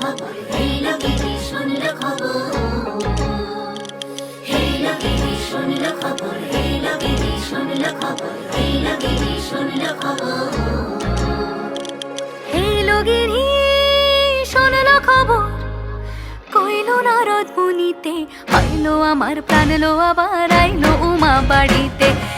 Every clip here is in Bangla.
খবর। হেলো গিরি শুনল কইলো নারদ মুনিতে আইলো আমার প্রাণ, লো আবার আইলো উমা বাড়িতে।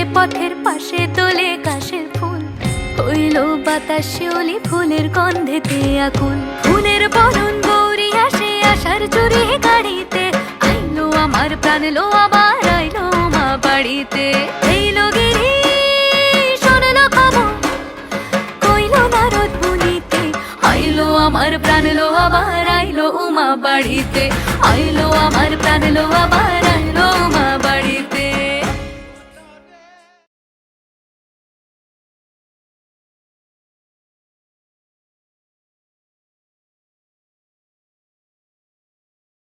ঘুরির পথের পাশে দোলে কাশের ফুল। হইল বাতাস শিউলি ফুলের গন্ধেতে আকুল। ফুলের বরণ গৌরী আসে আসার চুরি গাড়িতে। আইলো আমার প্রাণ লো আবার আইলো মা বাড়িতে। আমার প্রাণ লো আবার আইলো উমা বাড়িতে। আইলো আমার প্রাণ লো আবার